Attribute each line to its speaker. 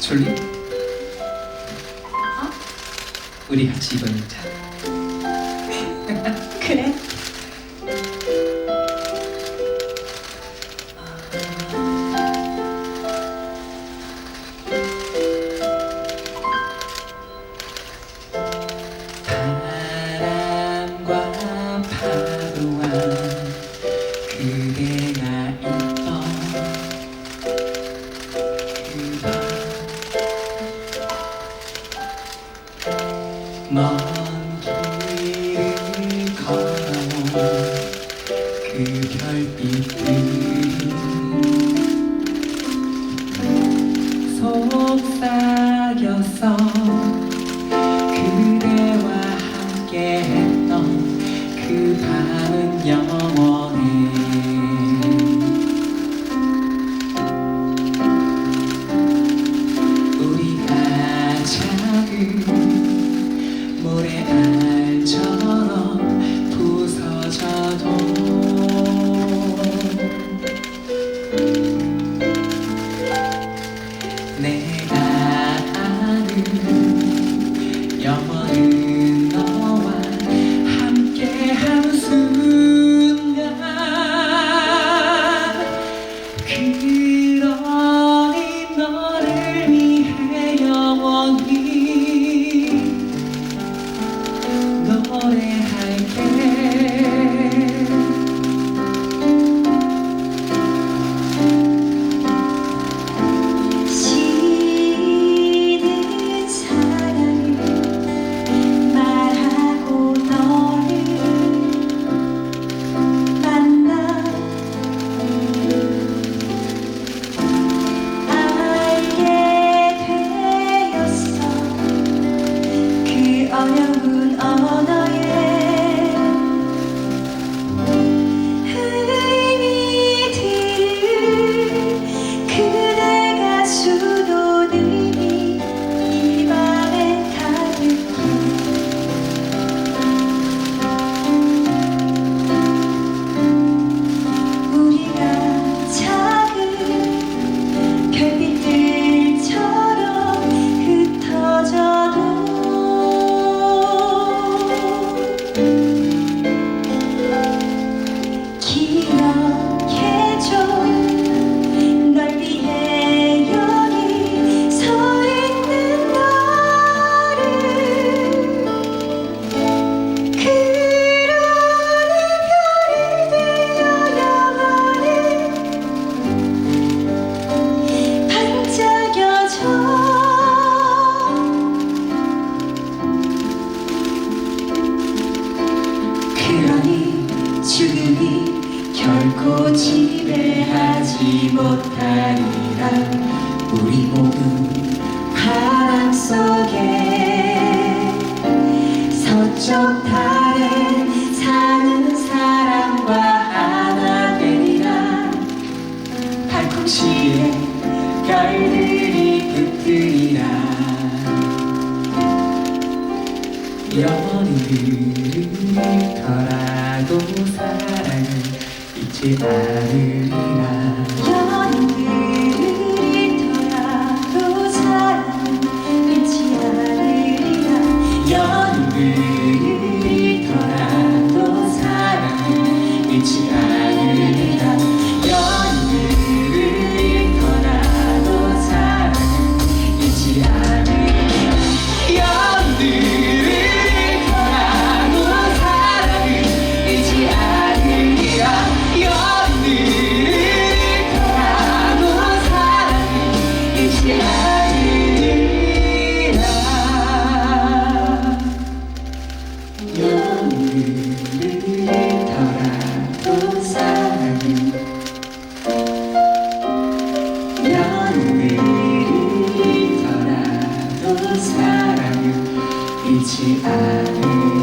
Speaker 1: 졸리? 우리 같이 이번 읽자. 그대와 함께 했던 그 밤은 영원
Speaker 2: hand. 못하리라 우리 모두 바람 속에 서쪽 달에 사는 사람과 하나 되리라.
Speaker 1: 팔꿈치에 별들이 붙으리라. 영원히 흐르더라도 사랑은 잊지 않으리라 起爱。